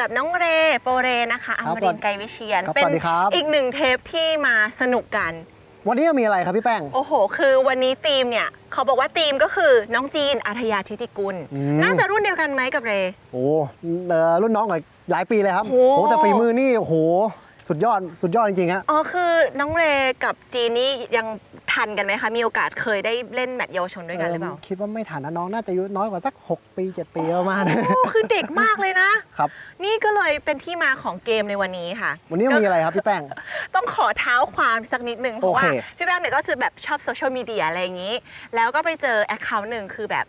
กับน้องเรโปเรนะคะอครับมรินทร์ไกรวิเชียน ครับเป็นสวัสดีครับ อีกหนึ่งเทปที่มาสนุกกัน วันนี้มีอะไรครับพี่แป้ง โอ้โห คือวันนี้ทีมเนี่ย เขาบอกว่าทีมก็คือน้องจีนอาทยาทิติกุล อืม น่าจะรุ่นเดียวกันไหมกับเร โอ้เอ่อรุ่นน้องหน่อยหลายปีเลยครับโอ้โอ้ แต่ฝีมือนี่โอ้โห สุดยอดสุดยอดจริงๆฮะ อ๋อคือน้องเรกับจีนนี่ยังทันกันไหมคะมีโอกาสเคยได้เล่นแมตช์เยาวชนด้วยกันหรือเปล่าคิดว่าไม่ฐานะน้องน่าจะอายุน้อยกว่าสัก 6 ปี 7 ปีประมาณโอ้คือเด็กมากเลยนะ ครับ นี่ก็เลยเป็นที่มาของเกมในวันนี้ค่ะ วันนี้มีอะไรครับพี่แป้ง ต้องขอเท้าความสักนิดนึงเพราะว่าโอเค พี่แป้งเนี่ยก็คือแบบชอบโซเชียลมีเดียอะไรอย่างนี้ แล้วก็ไปเจอแอคเคาท์หนึ่งคือแบบ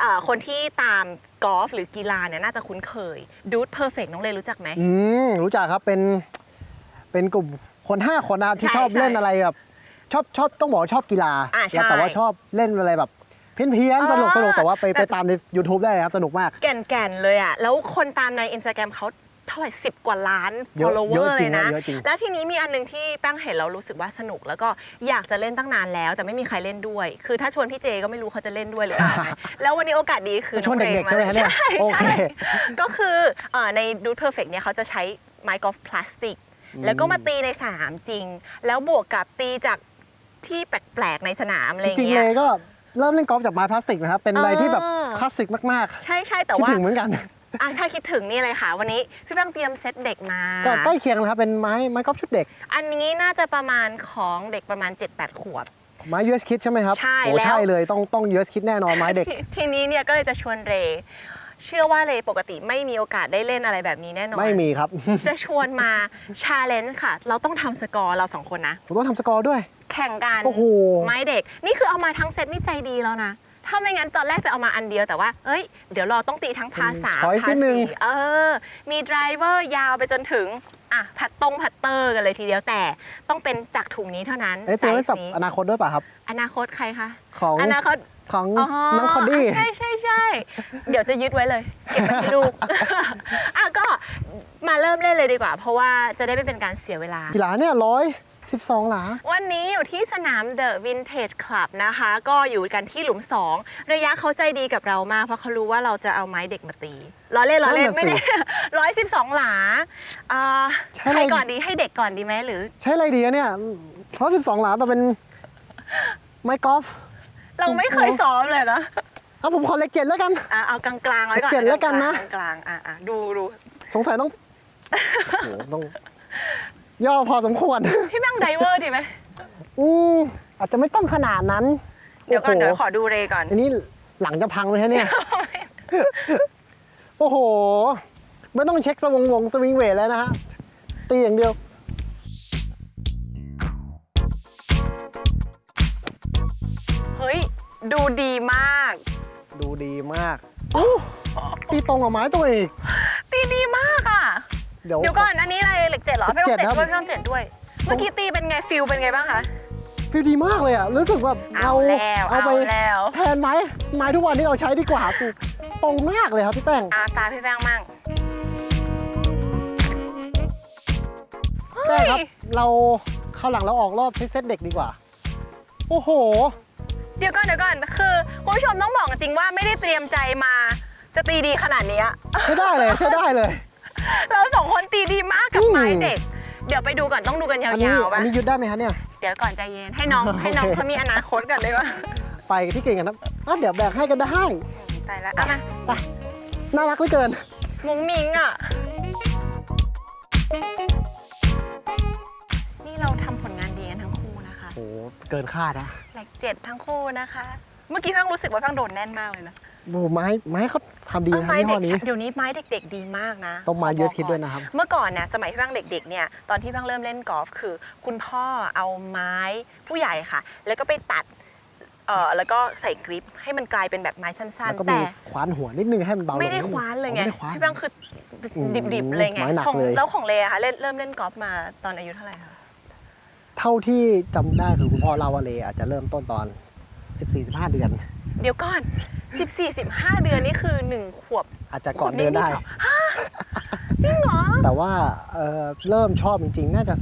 เอ่อคนที่ตามกอล์ฟหรือกีฬาเนี่ยน่าจะคุ้นเคยดูดเพอร์เฟกน้องเลยรู้จักไหม อืมรู้จักครับเป็น เป็นกลุ่มคน5คนนะครับที่ใช่ชอบใช่เล่นอะไรแบบชอบชอบต้องบอกว่าชอบกีฬาอ่าใช่แล้วแต่ว่าชอบเล่นอะไรแบบเพี้ยนเพี้ยนๆสนุกอ่าสนุกแต่ว่าไปแบบ ไปตามใน YouTube ได้เลยครับ สนุกมาก แก่นๆเลยอะแล้วคนตามในอินสตาแกรมเขาเท่าไหร่สิบกว่าล้าน เยอะ follower เยอะจเลริงยนะ นะเยอะจริง แล้วทีนี้มีอันหนึงที่แป้งเห็นเรารู้สึกว่าสนุก แล้วก็อยากจะเล่นตั้งนานแล้ว แต่ไม่มีใครเล่นด้วย คือถ้าชวนพี่เจก็ไม่รู้เขาจะเล่นด้วยหรือเปล่าแล้ววันนี้โอกาสดีคือชวนเด็กๆใช่ไหมคะเนี่ยใช่โอเค ใช่ ก็คือเอ่อในดูดเพอร์เฟกเนี่ยเขาจะใช้ไม้กอล์ฟพลาสติก แล้วก็มาตีในสนามจริง แล้วบวกกับตีจากที่แปลกๆในสนามอะไรอจย่างริงๆเงี้เลย ยก็เริ่มเล่นกอล์ฟจากไม้พลาสติกนะครับ เป็นอะไรที่แบบเออ คลาสสิกมากใช่ใช่แต่ๆคิดว่าถึงเหมือนกัน อะถ้าคิดถึงนี่เลยค่ะ วันนี้พี่แป้งเตรียมเซตเด็กมา ก็ใกล้เคียงนะครับ เป็นไม้ไม้กอล์ฟชุดเด็ก อันนี้น่าจะประมาณของเด็กประมาณ 7-8 ขวบ ไม้ US Kid ใช่ไหมครับใช่โอ้แล้ว ใช่เลยต้องต้อง US Kid แน่นอนไม้เด็กททีนี้เนี่ยก็เลยจะชวนเรย์ เชื่อว่าเรย์ปกติไม่มีโอกาสได้เล่นอะไรแบบนี้แน่นอน ไม่มีครับ จะชวนมาชาเลนจ์ค่ะ เราต้องทำสกอร์เราสองคนนะ ผมต้องทำสกอร์ด้วย แข่งกัน โอ้โห ไม้เด็ก นี่คือเอามาทั้งเซตนี่ใจดีแล้วนะ ถ้าไม่งั้นตอนแรกจะเอามาอันเดียวแต่ว่า เอ้ย เดี๋ยวเราต้องตีทั้งพาสามช้อยส์พานิดนึง สี่เออ มีไดรเวอร์ยาวไปจนถึง อะ พัดตรงพัดเตอร์กันเลยทีเดียวแต่ ต้องเป็นจากถุงนี้เท่านั้นอันนี้เตรียมไว้ไซสับส์นี้อนาคตด้วยป่ะครับ อนาคตใครคะ ของ อนาคต ของน้องคอดดี้ใช่ใช่ใช่เดี๋ยวจะยึดไว้เลยเก็บไว้ให้ลูกอะก็มาเริ่มเล่นเลยดีกว่า เพราะว่าจะได้ไม่เป็นการเสียเวลากีฬาเนี่ยร้อยสิบสองหลา วันนี้อยู่ที่สนาม The Vintage Club นะคะ ก็อยู่กันที่หลุม 2 ระยะเขาใจดีกับเรามาก เพราะเขารู้ว่าเราจะเอาไม้เด็กมาตีล้อเล่นล้อเล่นนั่นน่ะไม่สิได้ร้อยสิบสองหลาอ่าใช่ใครก่อนดีให้เด็กก่อนดีไหมหรือ ใช้อะไรดีอะเนี่ยร้อยสิบสองหลาแต่เป็นไม้กอล์ฟ เราไม่เคยซ้อมเลยนะเอาผมขอเล็กเจ็ดแล้วกัน อะเอากลางๆไว้ก่อนเจ็ดแล้วกันนะ กลางๆอะอะดูดูสงสัยต้องโอ้โหต้อง ย่อพอสมควร พี่แม่งไดเวอร์ดีไหมอืมอาจจะไม่ต้องขนาดนั้นเดี๋ยวก่อนโโหเดี๋ยวขอดูเรย์ก่อน อันนี้หลังจะพังเลยฮะเนี่ย โอ้โห ไม่ต้องเช็คสวงวงสวิงเวทแล้วนะฮะ ตีอย่างเดียว ดูดีมาก ดูดีมากอู้ตีตรงกับไม้ตัวเองตีดีมากอะ เดี๋ยว เดี๋ยวก่อนอันนี้อะไรเหล็กเจ็ดเหรอเหล็พี่กต้องเจ็เจ็ดดครับด้วยพี่ต้องเจ็ดด้วย เมื่อกี้ตีเป็นไงฟิลเป็นไงบ้างคะ ฟิลดีมากเลยอะ รู้สึกแบบเอาเอาแล้วเอาไปเอาแล้วแทนไม้ไม้ทุกวันที่เราใช้ดีกว่าปูตรงมากเลยครับพี่แป้งอาตาพี่แป้งมั่งแป้งครับเฮ้ยเราเข้าวหลังเราออกรอบใช้เซตเด็กดีกว่า โอ้โหเดี๋ยวก่อนเดี๋ยวก่อนคือคุณผู้ชมต้องบอกจริงว่าไม่ได้เตรียมใจมา จะตีดีขนาดเนี้ย ใช้ได้เลยใช้ได้เลย เราสองคนตีดีมากกับอืมไม้เด็ก เดี๋ยวไปดูก่อนต้องดูกันยาอันนี้วๆอัป่ะนนี้ยึดได้ไหมคะเนี่ย เดี๋ยวก่อนใจเย็นให้น้องโอเคให้น้องเขามีอนาคตกันเลยว่าไปที่เก่งกันนะอะเดี๋ยวแบกให้กันได้ ตายแล้วเอามาไปน่ารักเหลือเกิน มุ้งมิงอะ โอ้โหเกินคาดนะแหลกเจ็ดทั้งคู่นะคะ เมื่อกี้เพิ่งรู้สึกว่าเพิ่งโดนแน่นมากเลยนะโอ้โหไม้ไม้เขาทำดีเออนะไม้ยี่ห้เด็อกนี้เดี๋ยวนี้ไม้เด็ก ๆ ดีมากนะต้องมาขบก US Kid ก่อนด้วยนะครับ เมื่อก่อนเนี่ยสมัยที่เพิ่งเด็ก ๆ เนี่ยตอนที่เพิ่งเริ่มเล่นกอล์ฟคือ คุณพ่อเอาไม้ผู้ใหญ่ค่ะ แล้วก็ไปตัดเอ่อแล้วก็ใส่กริปให้มันกลายเป็นแบบไม้สั้นแล้วก็ๆ มีแต่ ควานหัวนิดนึงให้มันเบาลงไม่ได้ดงคว้านเลยอ๋อไงไม่ได้คว้าน พี่เพิ่งคืออืมดิบๆเลยไงไม้หนักของเลย แล้วของเลอะค่ะเล่นเริ่มเล่นกอล์ฟมาตอนอายุเท่าไหร่คะ เท่าที่จำได้คือคุณพ่อเล่าว่าเลอาจจะเริ่มต้นตอน 14-15 เดือน เดี๋ยวก่อน 14 15 เดือนนี่คือ1ขวบ อาจจะก่อนเดินได้ขวบนิดๆเหรอฮะจริงเหรอ แต่ว่าเอ่อเริ่มชอบจริง ๆ น่าจะ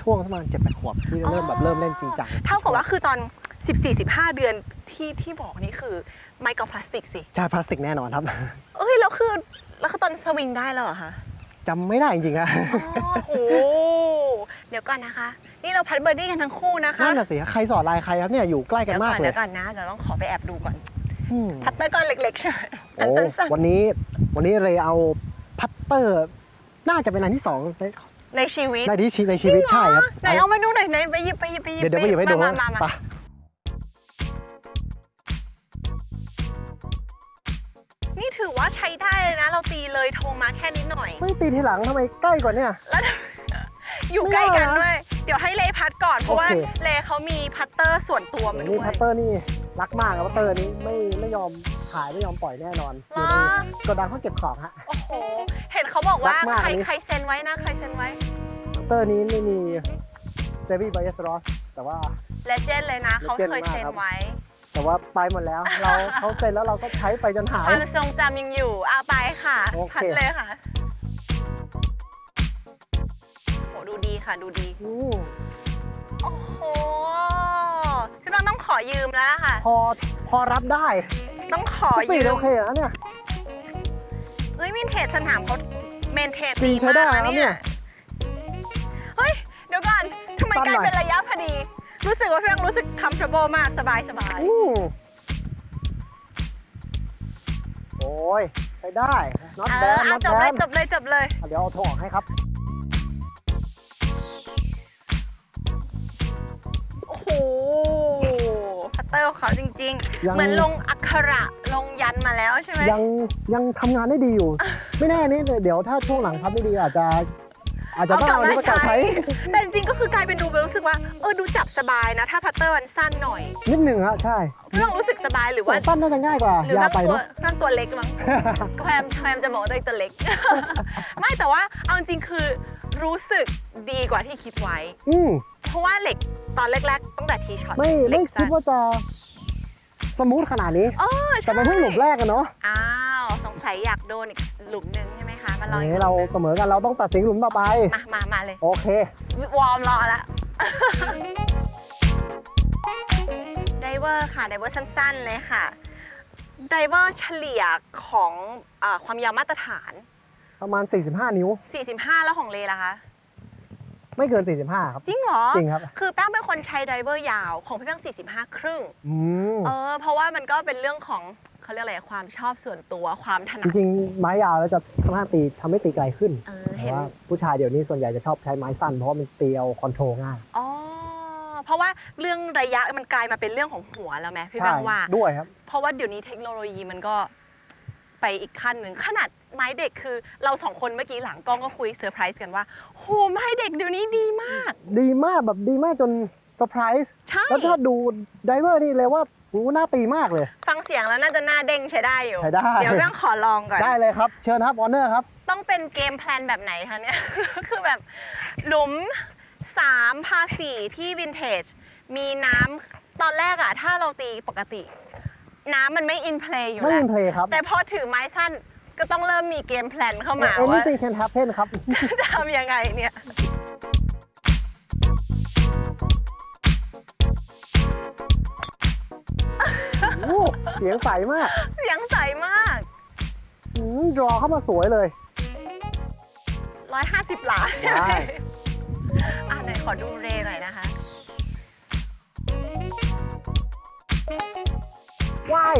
ช่วงประมาณ7-8ขวบที่เริ่มแบบเริ่มเล่นจริงจังเท่ากับว่าคือตอน 14 15 เดือนที่ที่บอกนี่คือไมโครพลาสติกสิ ใช่พลาสติกแน่นอนครับ เอ้ยแล้วคือแล้วคือตอนสวิงได้แล้วเหรอคะจำไม่ได้จริงๆอะอ๋อโอ้โหเดี๋ยวก่อนนะคะ นี่เราพัดเบอร์ดี้กันทั้งคู่นะคะนั่นน่ะสิใครสอนลายใครครับเนี่ยอยู่ใกล้กันเดี๋ยวก่มาอกนเลเดี๋ยยวก่อนนะเดี๋ยวต้องขอไปแอบดูก่อนอืมพัตเตอร์ก้อนเล็กๆใช่ไหมอันโอ้สั้นวันนี้วันนี้เรเอาพัตเตอร์ น่าจะเป็นอันที่สองในๆในชีวิต ในที่ชีในชีวิตใช่ครับ ไหนเอามาดูหน่อยไหนไปหยิบไปหยิบไปหยิบเดี๋ยวเดี๋ยวไปหยิบให้ดูมามามาไปนี่ถือว่าใช้ได้เลยนะ เราตีเลยโทรมาแค่นิดหน่อย ไม่ตีทีหลังทำไมใกล้กว่าเนี่ยแล้ว อยู่ใกล้กันด้วย เดี๋ยวให้เลพัดก่อน เพราะว่าโอเค เลเขามีพัตเตอร์ส่วนตัวมาด้นี่วย พัตเตอร์นี่รักมากครับพัตเตอร์นี้ไม่ไม่ยอมขายไม่ยอมปล่อยแน่นอนอเหรยู่อในกระดังเขาเก็บของฮะ โอ้โห เห็นเขาบอกว่ารักมากใครอันนี้ ใครเซ็นไว้นะ ใครเซ็นไว้ พัตเตอร์นี้ไม่มีเซฟี่ไบเอสรอสแต่ว่า เลเจนด์เลยนะ เขา Legend เคยเซ็นมากครับไว้แต่ว่าไปหมดแล้ว เราเขาเซ็นแล้วเราก็ใช้ไปจนหาคยวามทรงจำยังอยู่เอาไปค่ะ โอเค พัดเลยค่ะ ดูดีค่ะดูดีอืมโอ้โหพี่บางต้องขอยืมแล้วล่ะค่ะ พอพอรับได้ต้องขอสปียืดมโอเคนะเนี่ยเฮ้ยมินเทจสนามเขาเมนเทจจริดีงใช้ได้มากนะนะเนี่เนี่ย ย เฮ้ย เดี๋ยวก่อนทำไมตั้กงลายหน่อยเป็นระยะพอดี รู้สึกว่าพี่บางรู้สึก comfortable มากสบายสบายอืมโอ้ยใช้ได้ not เอ bad อเอา not จบเลย bad จบเลยจบเลย เดี๋ยวเอาโทรออกให้ครับ พัตเตอร์ของเขาจริง ยัๆ ง เหมือนลงอักขระลงยันมาแล้วใช่ไหมยังยังทำงานได้ดีอยู่ ไม่แน่นี่เดี๋ยวถ้าช่วงหลังทำไม่ดีอาจจะ อาจจะต้องเอาอันนี้มาจับใช้แต่จริงๆก็คือกลายเป็นดูรู้สึกว่าเออดูจับสบายนะ ถ้าพัตเตอร์มันสั้นหน่อยนิดหนึ่งฮะใช่พี่บางรู้สึกสบายหรือส่ว่าวนสั้นน่าจะง่ายกว่าหรือยาวบางไปตัวเนาะ บางตัวเล็กมั้งก็พยายามพยายามจะบอกว่าตัวเองตัวเล็ก ไม่แต่ว่าเอาจริงๆคือ รู้สึกดีกว่าที่คิดไว้ อืมเพราะว่าเหล็กตอนแรกๆตั้งแต่ทีช็อตไม่เหล็ไม่กคิดว่าจะสมูทขนาดนี้ เออแต่มันเพิ่งหลุมแรกกันเนาะอ้าวสงสัยอยากโดนอีกหลุมหนึ่งใช่ไหมคะมาลองอีกนี่หเราลุมหนึ่งเสมอกันเราต้องตัดสินหลุมต่อไป มามามาเลย โอเค วอร์มรอละ ไดเวอร์ค่ะ ไดเวอร์สั้นๆเลยค่ะ ไดเวอร์เฉลี่ยของอาความยาวมาตรฐาน ประมาณ 45 นิ้ว 45 แล้วของเลล่ะคะ ไม่เกิน 45 ครับ จริงเหรอ จริงครับ คือแป้งเป็นคนใช้ไดเวอร์ยาวของพี่แป้ง45 ครึ่ง อืมเออ เพราะว่ามันก็เป็นเรื่องของเขาเรียกอะไรความชอบส่วนตัวความถจนัดริงๆไม้ยาวแล้วจะทำให้ตีทำให้ตีไกลขึ้นเออแต่เห็น ว่าผู้ชายเดี๋ยวนี้ส่วนใหญ่จะชอบใช้ไม้สั้นเพราะว่ามันตีเอาคอนโทรลง่ายอ๋อ เพราะว่าเรื่องระยะมันกลายมาเป็นเรื่องของหัวแล้วไหมพี่แป้งว่า ด้วยครับ เพราะว่าเดี๋ยวนี้เทคโนโลยีมันก็ ไปอีกขั้นหนึ่งขนาดไม้เด็กคือ เราสองคนเมื่อกี้หลังกล้องก็คุยเซอร์ไพรส์กันว่าโหไม้เด็กเดี๋ยวนี้ดีมาก ดีมากแบบดีมากจนเซอร์ไพรส์ใช่ แล้วถ้าดูไดเวอร์นี่เลยว่าหูน่าตีมากเลย ฟังเสียงแล้วน่าจะหน้าเด้งใช้ได้อยู่ ใช้ได้ เดี๋ยวเรื่องขอลองก่อน ได้เลยครับ เชิญครับออเนอร์ครับ ต้องเป็นเกมแพลนแบบไหนคะเนี่ย คือแบบหลุม3พา4ที่วินเทจ มีน้ำตอนแรกอะถ้าเราตีปกติ น้ำมันไม่อินเพลย์อยู่ไม่แล้วยินเพลย์ครับแต่พอถือไม้สั้นก็ต้องเริ่มมีเกมแพลนเข้ามาเอ็นว่านี่ติงแคนทัพเพนครับ จะทำยังไงเนี่ย โอ้เสียงใสมากเสียงใสมาก อืมรอเข้ามาสวยเลย 150 หลาได้อะไหนขอดูเรหน่อยนะคะ ว้าย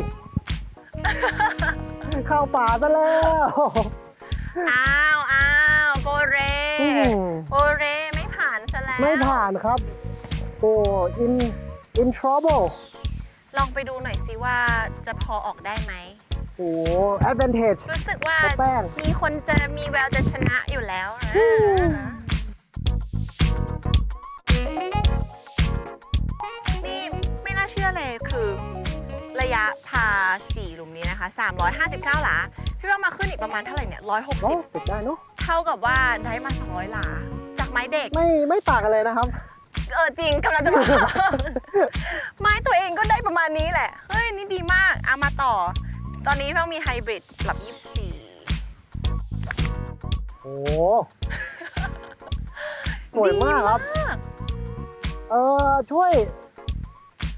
เข้าป่าซะแล้ว อ้าวอ้าวโบเรอืมโบเรไม่ผ่านซะแล้วไม่ผ่านครับ โอ้ in in trouble ลองไปดูหน่อยสิว่าจะพอออกได้ไหม โอ้ advantage รู้สึกว่าแป้ง มีคนจะมีแววจะชนะอยู่แล้วนะอืมนี่ไม่น่าเชื่อเลยคือ ระยะพาสี่หลุมนี้นะคะ 359 หลา พี่ว่ามาขึ้นอีกประมาณเท่าไหร่เนี่ยโอ้160 ติดได้เนาะเท่ากับว่าได้มา 200 หลา จากไม้เด็ก ไม่ไม่ต่างกันเลยนะครับ เออจริงกำลังจะบอก ไม้ตัวเองก็ได้ประมาณนี้แหละ เฮ้ย นี่ดีมากเอามาต่อ ตอนนี้เพิ่งมีไฮบริดแบบ24 โอ้สวยมากครับดีมากเออช่วย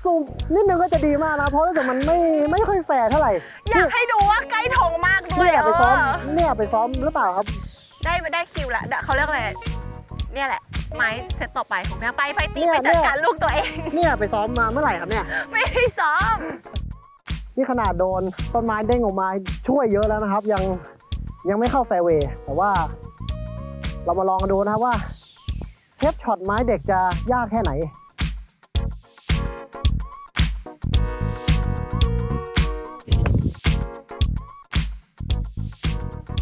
ซูมนิดนึงก็จะดีมากนะเพราะรู้สึกมันไม่ไม่ค่อยแฟร์เท่าไหร่อยากให้ดูว่าใกล้ธงมากด้วยเนี่ยไปซ้อมเออเนี่ยไปซ้อมหรือเปล่าครับ ได้ได้คิวละเดี๋ยวเขาเรียกอะไรเนี่ยแหละ ไม้เซตต่อไปของแม่ไปไปตีเนี่ยไปจัดเนี่ย การลูกตัวเอง เนี่ยไปซ้อมมาเมื่อไหร่ครับเนี่ย ไม่ได้ซ้อม นี่ขนาดโดนต้นไม้เด้งออกมาช่วยเยอะแล้วนะครับ ยังยังไม่เข้าแฟร์เวย์แต่ว่า เรามาลองกันดูนะครับว่าเทปช็อตไม้เด็กจะยากแค่ไหน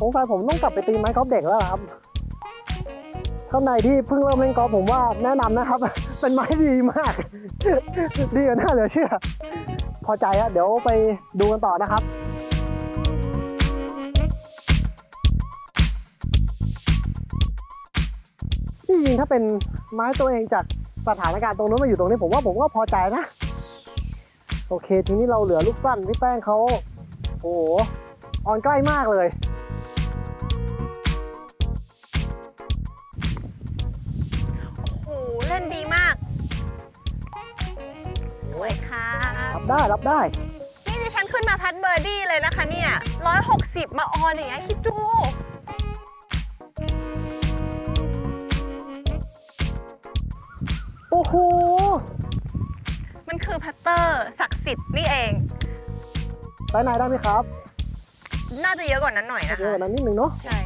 งสัยผมต้องกลับไปตีไม้กอล์ฟเด็กแล้วครับท่านใดที่เพิ่งเริ่มเล่นกอล์ฟผมว่าแนะนำนะครับ เป็นไม้ดีมาก ดีกว่าน่าเหลือเชื่อ พอใจอะเดี๋ยวไปดูกันต่อนะครับที่จริงถ้าเป็นไม้ตัวเองจากสถานการณ์ตรงนู้นมาอยู่ตรงนี้ผมว่าผมก็พอใจนะ โอเค ทีนี้เราเหลือลูกสั้นพี่แป้งเขาโอ้โหออนใกล้มากเลย ได้รับได้ นี่ดิฉันขึ้นมาพัดเบอร์ดี้เลยนะคะเนี่ยร้อยหกสิบมาออนอย่างเงี้ยคิดดูโอ้โห มันคือพัตเตอร์ศักดิ์สิทธิ์นี่เอง ไปไหนได้ไหมครับ น่าจะเยอะกว่านั้นหน่อยนะเยอะคะกว่านั้นนิดนึงเนาะ ใช่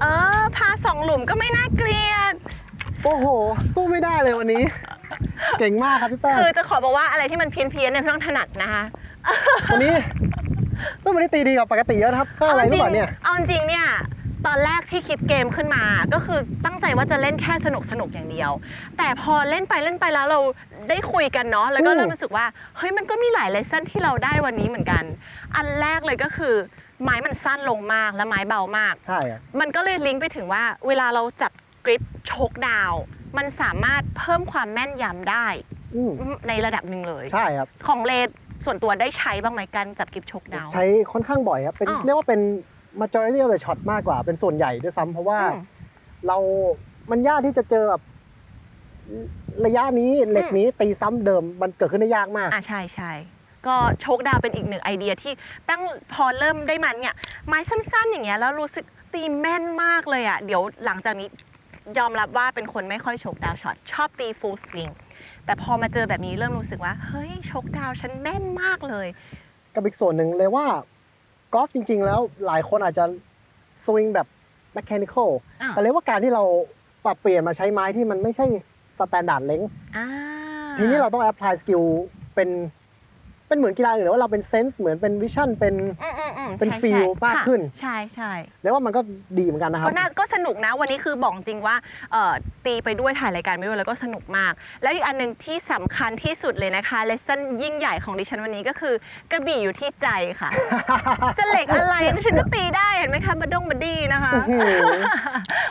เออพาสองหลุมก็ไม่น่าเกลียด โอ้โห สู้ไม่ได้เลยวันนี้ เก่งมากครับพี่แป้งคือจะขอบอกว่าอะไรที่มันเพี้ยนเพียนๆเนี่ยพี่ต้องถนัดนะคะวันนี้เฮ้ยวันนี้ตีดีกว่าปกติเยอะนะครับถ้าอะไรหรือเปล่าเนี่ยเอาจริงๆเนี่ยตอนแรกที่คิดเกมขึ้นมา ก็คือตั้งใจว่าจะเล่นแค่สนุกสนุกๆอย่างเดียว แต่พอเล่นไปเล่นไปแล้วเราได้คุยกันเนาะแล้วก็อืมเริ่มรู้สึกว่าเฮ้ยมันก็มีหลายเลสเซ่นที่เราได้วันนี้เหมือนกัน อันแรกเลยก็คือไม้มันสั้นลงมากและไม้เบามาก ใช่อะมันก็เลยลิงก์ไปถึงว่า เวลาเราจับ กริปโชกดาวน์มันสามารถเพิ่มความแม่นยำได้อืมในระดับหนึ่งเลย ใช่ครับ ของเลส่วนตัวได้ใช้บ้างไหมกันจับกริปโชกดาวน์ใช้ค่อนข้างบ่อยครับเป็นอ้าวเรียกว่าเป็น majority of the shot มากกว่าเป็นส่วนใหญ่ด้วยซ้ำเพราะว่าอืมเรา มันยากที่จะเจอแบบระยะนี้เหล็กนี้ตีซ้ำเดิมมันเกิดขึ้นได้ยากมาก อะใช่ใช่ก็โชคดาวเป็นอีกหนึ่งไอเดียที่ตั้งพอเริ่มได้มันเนี่ยไม้สั้นๆ อย่างเงี้ยแล้วรู้สึกตีแม่นมากเลยอะเดี๋ยวหลังจากนี้ ยอมรับว่าเป็นคนไม่ค่อยโชคดาวช็อตชอบตีฟูลสวิงแต่พอมาเจอแบบนี้เริ่มรู้สึกว่า เฮ้ยโชคดาวฉันแม่นมากเลย กับอีกส่วนหนึ่งเลยว่ากอล์ฟจริง ๆ แล้วหลายคนอาจจะสวิงแบบ mechanical อ้าวแต่เลยว่าการที่เราปรับเปลี่ยนมาใช้ไม้ที่มันไม่ใช่สแตนดาร์ดเล้งอ่าทีนี้เราต้อง apply skill เป็นเป็นเหมือนกีฬาอื่นแต่ว่าเราเป็นเซนส์เหมือนเป็นวิชั่นเป็น อืมอืมอืมเป็นใช่ feel ใช่มากค่ะขึ้น ใช่ใช่แล้วว่ามันก็ดีเหมือนกันนะครับ ก็น่าก็สนุกนะวันนี้คือบอกจริงว่าเอ่อตีไปด้วยถ่ายรายการไปด้วยแล้วก็สนุกมาก แล้วอีกอันหนึ่งที่สำคัญที่สุดเลยนะคะเลส s นยิ่งใหญ่ของดิฉันวันนี้ก็คือกระบี่อยู่ที่ใจค่ะ จะเหล็กอะไรดิฉันก็ตีได้เห็นไหมคะบัดดงบัดดี้นะคะ อื้อหือ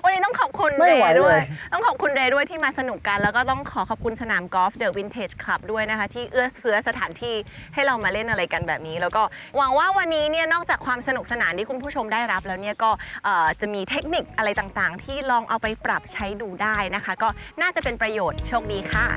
วันนี้ต้องขอบคุณไม่เรไหวย์ด้วย เลย ต้องขอบคุณเรย์ด้วยที่มาสนุกกัน แล้วก็ต้องขอขอบคุณสนามกอล์ฟเดอะวินเทจคลับด้วยนะคะ ที่เอื้อเฟื้อสถานที่ให้เรามาเล่นอะไรกันแบบนี้ แล้วก็หวังว่าวันนี้เนี่ยนอกจากความสนุกสนานที่คุณผู้ชมได้รับแล้วเนี่ยก็เอ่อจะมีเทคนิคอะไรต่างๆ ที่ลองเอาไปปรับใช้ดูได้นะคะ ก็น่าจะเป็นประโยชน์โชคดีค่ะ